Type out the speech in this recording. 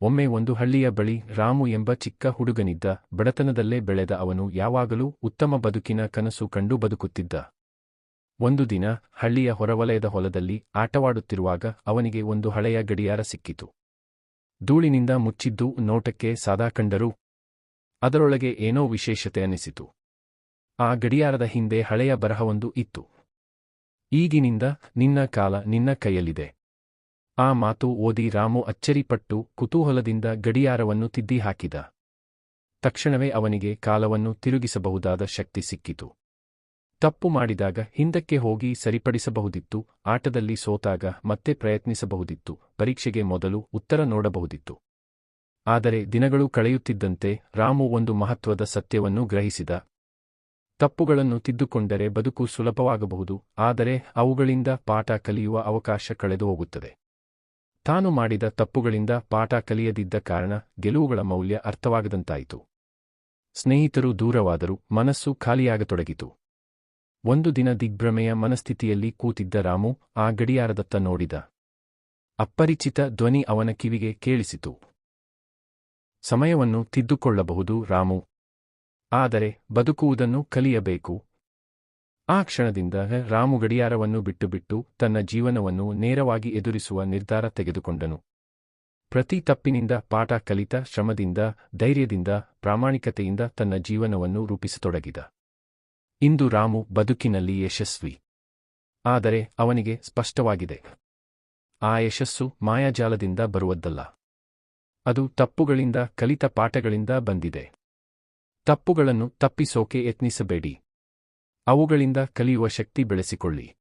ಒಮ್ಮೆ ಒಂದು ಹಳ್ಳಿಯ ಬಳಿ ರಾಮು ಎಂಬ ಚಿಕ್ಕ ಹುಡುಗನಿದ್ದ, ಬಡತನದಲ್ಲೇ ಬೆಳೆದ ಅವನು ಯಾವಾಗಲೂ ಉತ್ತಮ ಬದುಕಿನ ಕನಸು ಕಂಡು ಬದುಕುತ್ತಿದ್ದ. ಒಂದು ದಿನ ಹಳ್ಳಿಯ ಹೊರವಲಯದ ಹೊಲದಲ್ಲಿ ಆಟವಾಡುತ್ತಿರುವಾಗ ಅವನಿಗೆ ಒಂದು ಹಳೆಯ ಗಡಿಯಾರ ಸಿಕ್ಕಿತು. ಧೂಳಿನಿಂದ ಮುಚ್ಚಿದ್ದು ನೋಟಕ್ಕೆ ಸಾದಾ ಕಂಡರೂ ಅದರೊಳಗೆ ಏನೋ ವಿಶೇಷತೆ ಅನಿಸಿತು ಆ ಗಡಿಯಾರದ ಹಿಂದೆ ಹಳೆಯ ಬರಹವೊಂದು ಇತ್ತು. ಈಗಿನಿಂದ ನಿನ್ನ ಕಾಲ ನಿನ್ನ ಕೈಯಲ್ಲಿದೆ. ಆ ಮಾತು ಓದಿ ರಾಮು ಅಚ್ಚರಿಪಟ್ಟು ಕುತೂಹಲದಿಂದ ಗಡಿಯಾರವನ್ನು ತಿದ್ದಿ ಹಾಕಿದ ತಕ್ಷಣವೇ ಅವನಿಗೆ ಕಾಲವನ್ನು ತಿರುಗಿಸಬಹುದಾದ ಶಕ್ತಿ ಸಿಕ್ಕಿತು. ತಪ್ಪು ಮಾಡಿದಾಗ ಹಿಂದಕ್ಕೆ ಹೋಗಿ ಸರಿಪಡಿಸಬಹುದಿತ್ತು, ಆಟದಲ್ಲಿ ಸೋತಾಗ ಮತ್ತೆ ಪ್ರಯತ್ನಿಸಬಹುದಿತ್ತು, ಪರೀಕ್ಷೆಗೆ ಮೊದಲು ಉತ್ತರ ನೋಡಬಹುದಿತ್ತು. ಆದರೆ ದಿನಗಳು ಕಳೆಯುತ್ತಿದ್ದಂತೆ ರಾಮು ಒಂದು ಮಹತ್ವದ ಸತ್ಯವನ್ನು ಗ್ರಹಿಸಿದ. ತಪ್ಪುಗಳನ್ನು ತಿದ್ದುಕೊಂಡರೆ ಬದುಕು ಸುಲಭವಾಗಬಹುದು, ಆದರೆ ಅವುಗಳಿಂದ ಪಾಠ ಕಲಿಯುವ ಅವಕಾಶ ಕಳೆದು ಹೋಗುತ್ತದೆ ತಾನು ಮಾಡಿದ ತಪ್ಪುಗಳಿಂದ ಪಾಠ ಕಲಿಯದಿದ್ದ ಕಾರಣ ಗೆಲುವುಗಳ ಮೌಲ್ಯ ಅರ್ಥವಾಗದಂತಾಯಿತು. ಸ್ನೇಹಿತರು ದೂರವಾದರೂ ಮನಸ್ಸು ಖಾಲಿಯಾಗತೊಡಗಿತು. ಒಂದು ದಿನ ದಿಗ್ಭ್ರಮೆಯ ಮನಸ್ಥಿತಿಯಲ್ಲಿ ಕೂತಿದ್ದ ರಾಮು ಆ ಗಡಿಯಾರದತ್ತ ನೋಡಿದ. ಅಪರಿಚಿತ ಧ್ವನಿ ಅವನ ಕಿವಿಗೆ ಕೇಳಿಸಿತು. ಸಮಯವನ್ನು ತಿದ್ದುಕೊಳ್ಳಬಹುದು ರಾಮು. ಆದರೆ ಬದುಕುವುದನ್ನು ಕಲಿಯಬೇಕು. ಆ ಕ್ಷಣದಿಂದ ರಾಮು ಗಡಿಯಾರವನ್ನು ಬಿಟ್ಟುಬಿಟ್ಟು ಬಿಟ್ಟು ತನ್ನ ಜೀವನವನ್ನು ನೇರವಾಗಿ ಎದುರಿಸುವ ನಿರ್ಧಾರ ತೆಗೆದುಕೊಂಡನು. ಪ್ರತಿ ತಪ್ಪಿನಿಂದ ಪಾಠ ಕಲಿತ ಶ್ರಮದಿಂದ, ಧೈರ್ಯದಿಂದ, ಪ್ರಾಮಾಣಿಕತೆಯಿಂದ ತನ್ನ ಜೀವನವನ್ನು ರೂಪಿಸತೊಡಗಿದ. ಇಂದು ರಾಮು ಬದುಕಿನಲ್ಲಿ ಯಶಸ್ವಿ. ಆದರೆ ಅವನಿಗೆ ಸ್ಪಷ್ಟವಾಗಿದೆ. ಆ ಯಶಸ್ಸು ಮಾಯಾಜಾಲದಿಂದ ಬರುವದ್ದಲ್ಲ. ಅದು ತಪ್ಪುಗಳಿಂದ, ಕಲಿತ ಪಾಠಗಳಿಂದ ಬಂದಿದೆ. ತಪ್ಪುಗಳನ್ನು ತಪ್ಪಿಸೋಕೆ ಯತ್ನಿಸಬೇಡಿ. ಅವುಗಳಿಂದ ಕಲಿಯುವ ಶಕ್ತಿ ಬೆಳೆಸಿಕೊಳ್ಳಿ.